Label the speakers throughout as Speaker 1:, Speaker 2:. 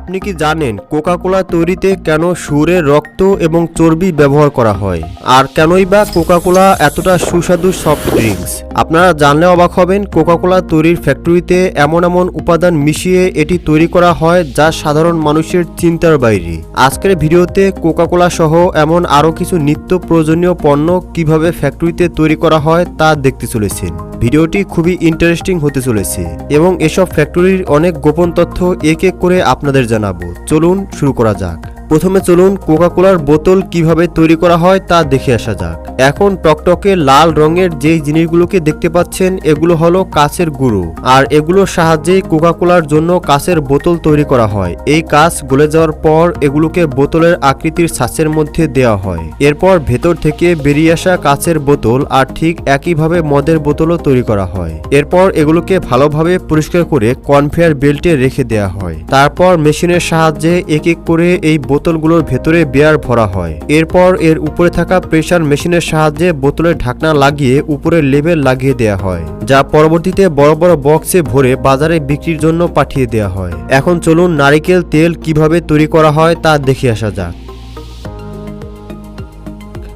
Speaker 1: আপনি কি জানেন কোকা কোলা তৈরিতে কেন সুরের রক্ত এবং চর্বি ব্যবহার করা হয়? আর কেনই বা কোকা কোলা এতটা সুস্বাদু সফট ড্রিঙ্কস? আপনারা জানলে অবাক হবেন কোকা কোলা তৈরির ফ্যাক্টরিতে এমন এমন উপাদান মিশিয়ে এটি তৈরি করা হয় যা সাধারণ মানুষের চিন্তার বাইরে। আজকের ভিডিওতে কোকা কোলা সহ এমন আরও কিছু নিত্য প্রয়োজনীয় পণ্য কীভাবে ফ্যাক্টরিতে তৈরি করা হয় তা দেখতে চলেছেন। ভিডিওটি খুবই ইন্টারেস্টিং হতে চলেছে এবং এসব ফ্যাক্টরির অনেক গোপন তথ্য এক এক করে আপনাদের জানাব। চলুন শুরু করা যাক। প্রথমে চলুন কোকা কোলার বোতল কীভাবে তৈরি করা হয় তা দেখে আসা যাক। এখন টকটকে লাল রঙের যেই জিনিসগুলোকে দেখতে পাচ্ছেন, এগুলো হলো কাচের গুঁড়ো। আর এগুলোর সাহায্যেই কোকা কোলার জন্য কাচের বোতল তৈরি করা হয়। এই কাঁচ গলে যাওয়ার পর এগুলোকে বোতলের আকৃতির ছাঁচের মধ্যে দেওয়া হয়। এরপর ভেতর থেকে বেরিয়ে আসা কাচের বোতল আর ঠিক একইভাবে মদের বোতলও তৈরি করা হয়। এরপর এগুলোকে ভালোভাবে পরিষ্কার করে কনভেয়ার বেল্টে রেখে দেওয়া হয়। তারপর মেশিনের সাহায্যে এক এক করে এই বোতলগুলোর ভেতরে বিয়ার ভরা হয়। এরপর এর উপরে থাকা প্রেশার মেশিনের সাহায্যে বোতলের ঢাকনা লাগিয়ে উপরের লেবেল লাগিয়ে দেয়া হয়, যা পরবর্তীতে বড় বড় বক্সে ভরে বাজারে বিক্রির জন্য পাঠিয়ে দেয়া হয়। এখন চলুন নারিকেল তেল কীভাবে তৈরি করা হয় তা দেখে আসা যাক।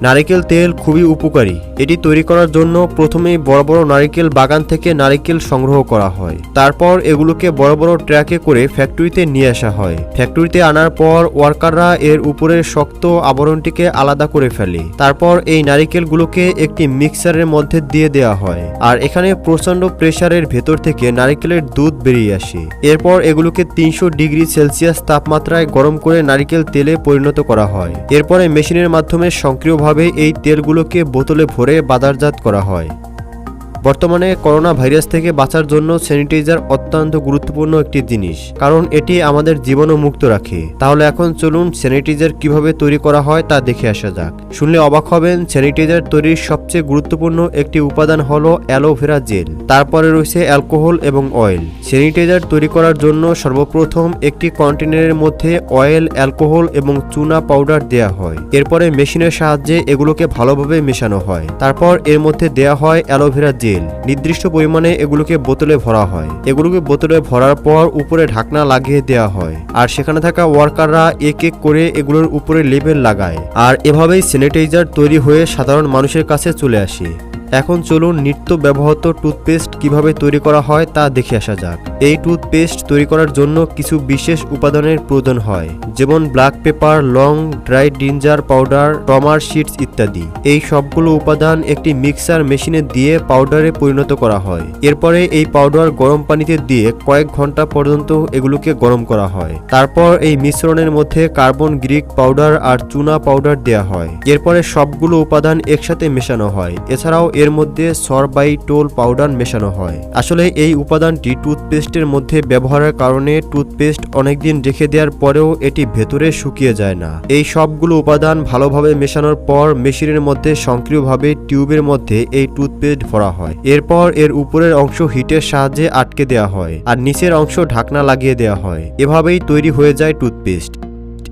Speaker 1: নারিকেল তেল খুবই উপকারী। এটি তৈরি করার জন্য প্রথমেই বড় বড় নারিকেল বাগান থেকে নারিকেল সংগ্রহ করা হয়। তারপর এগুলোকে বড় বড় ট্র্যাকে করে ফ্যাক্টরিতে নিয়ে আসা হয়। ফ্যাক্টরিতে আনার পর ওয়ার্কাররা এর উপরের শক্ত আবরণটিকে আলাদা করে ফেলে। তারপর এই নারিকেলগুলোকে একটি মিক্সারের মধ্যে দিয়ে দেওয়া হয়। আর এখানে প্রচণ্ড প্রেসারের ভেতর থেকে নারিকেলের দুধ বেরিয়ে আসে। এরপর এগুলোকে তিনশো ডিগ্রি সেলসিয়াস তাপমাত্রায় গরম করে নারিকেল তেলে পরিণত করা হয়। এরপরে মেশিনের মাধ্যমে সক্রিয়ভাবে এই তেলগুলোকে বোতলে ভরে বাজারজাত করা হয়। বর্তমানে করোনা ভাইরাস থেকে বাঁচার জন্য স্যানিটাইজার অত্যন্ত গুরুত্বপূর্ণ একটি জিনিস, কারণ এটি আমাদের জীবনও মুক্ত রাখে। তাহলে এখন চলুন স্যানিটাইজার কীভাবে তৈরি করা হয় তা দেখে আসা যাক। শুনলে অবাক হবেন, স্যানিটাইজার তৈরির সবচেয়ে গুরুত্বপূর্ণ একটি উপাদান হলো অ্যালোভেরা জেল। তারপরে রয়েছে অ্যালকোহল এবং অয়েল। স্যানিটাইজার তৈরি করার জন্য সর্বপ্রথম একটি কন্টেনারের মধ্যে অয়েল, অ্যালকোহল এবং চুনা পাউডার দেয়া হয়। এরপরে মেশিনের সাহায্যে এগুলোকে ভালোভাবে মেশানো হয়। তারপর এর মধ্যে দেয়া হয় অ্যালোভেরা জেল। নির্দিষ্ট পরিমাণে এগুলোকে বোতলে ভরা হয়। এগুলোকে বোতলে ভরার পর উপরে ঢাকনা লাগিয়ে দেওয়া হয়। আর সেখানে থাকা ওয়ার্কাররা এক এক করে এগুলোর উপরে লেবেল লাগায়। আর এভাবেই স্যানিটাইজার তৈরি হয়ে সাধারণ মানুষের কাছে চলে আসে। এখন চলুন নিত্য ব্যবহৃত টুথপেস্ট কীভাবে তৈরি করা হয় তা দেখে আসা যাক। এই টুথপেস্ট তৈরি করার জন্য কিছু বিশেষ উপাদানের প্রয়োজন হয়, যেমন black pepper, long, dry ginger powder, টমার শিটস ইত্যাদি। এই সবগুলো উপাদান একটি মিক্সার মেশিনে দিয়ে পাউডারে পরিণত করা হয়। এরপরে এই পাউডার গরম পানিতে দিয়ে কয়েক ঘণ্টা পর্যন্ত এগুলোকে গরম করা হয়। তারপর এই মিশ্রণের মধ্যে কার্বন গ্রিক পাউডার আর চুনা পাউডার দেওয়া হয়। এরপরে সবগুলো উপাদান একসাথে মেশানো হয়। এছাড়াও মধ্যে সরবাইটোল পাউডার মেশানো হয়। আসলে এই উপাদানটি টুথপেস্টের মধ্যে ব্যবহারের কারণে টুথপেস্ট অনেকদিন রেখে দেওয়ার পরেও এটি ভেতরে শুকিয়ে যায় না। এই সবগুলো উপাদান ভালোভাবে মেশানোর পর মেশিনের মধ্যে সক্রিয়ভাবে টিউবের মধ্যে এই টুথপেস্ট ভরা হয়। এরপর এর উপরের অংশ হিটের সাহায্যে আটকে দেওয়া হয় আর নিচের অংশ ঢাকনা লাগিয়ে দেওয়া হয়। এভাবেই তৈরি হয়ে যায় টুথপেস্ট।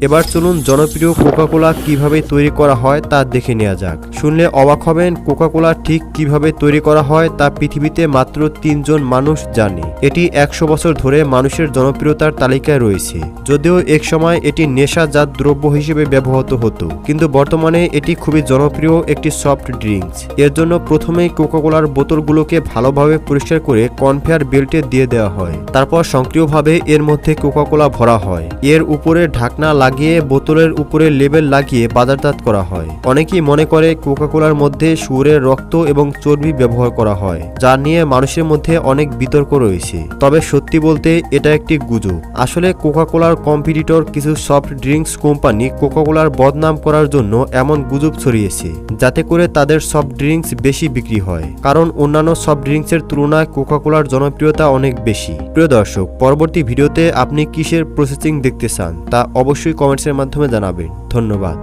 Speaker 1: এবার চলুন জনপ্রিয় কোকা কোলা কীভাবে তৈরি করা হয় তা দেখে নেওয়া যাক। শুনলে অবাক হবেন কোকা কোলা ঠিক কীভাবে তৈরি করা হয় তা পৃথিবীতে মাত্র তিনজন মানুষ জানে। এটি একশো বছর ধরে মানুষের জনপ্রিয়তার তালিকায় রয়েছে। যদিও এক সময় এটি নেশাজাত দ্রব্য হিসেবে ব্যবহৃত হতো, কিন্তু বর্তমানে এটি খুবই জনপ্রিয় একটি সফট ড্রিঙ্কস। এর জন্য প্রথমেই কোকা কোলার বোতলগুলোকে ভালোভাবে পরিষ্কার করে কনভেয়ার বেল্টে দিয়ে দেওয়া হয়। তারপর সক্রিয়ভাবে এর মধ্যে কোকা কোলা ভরা হয়। এর উপরে ঢাকনা লাগিয়ে বোতলের উপরে লেবেল লাগিয়ে বাজারজাত করা হয়। অনেকেই মনে করে কোকা কোলার মধ্যে শুয়োরের রক্ত এবং চর্বি ব্যবহার করা হয়, যা নিয়ে মানুষের মধ্যে অনেক বিতর্ক রয়েছে। তবে সত্যি বলতে এটা একটি গুজব। আসলে কোকা কোলার কম্পিটিটর কিছু সফট ড্রিঙ্কস কোম্পানি কোকা কোলার বদনাম করার জন্য এমন গুজব ছড়িয়েছে, যাতে করে তাদের সফট ড্রিঙ্কস বেশি বিক্রি হয়। কারণ অন্যান্য সফট ড্রিঙ্কসের তুলনায় কোকা কোলার জনপ্রিয়তা অনেক বেশি। প্রিয় দর্শক, পরবর্তী ভিডিওতে আপনি কিসের প্রসেসিং দেখতে চান তা অবশ্যই কমেন্টসের মাধ্যমে জানাবেন ধন্যবাদ।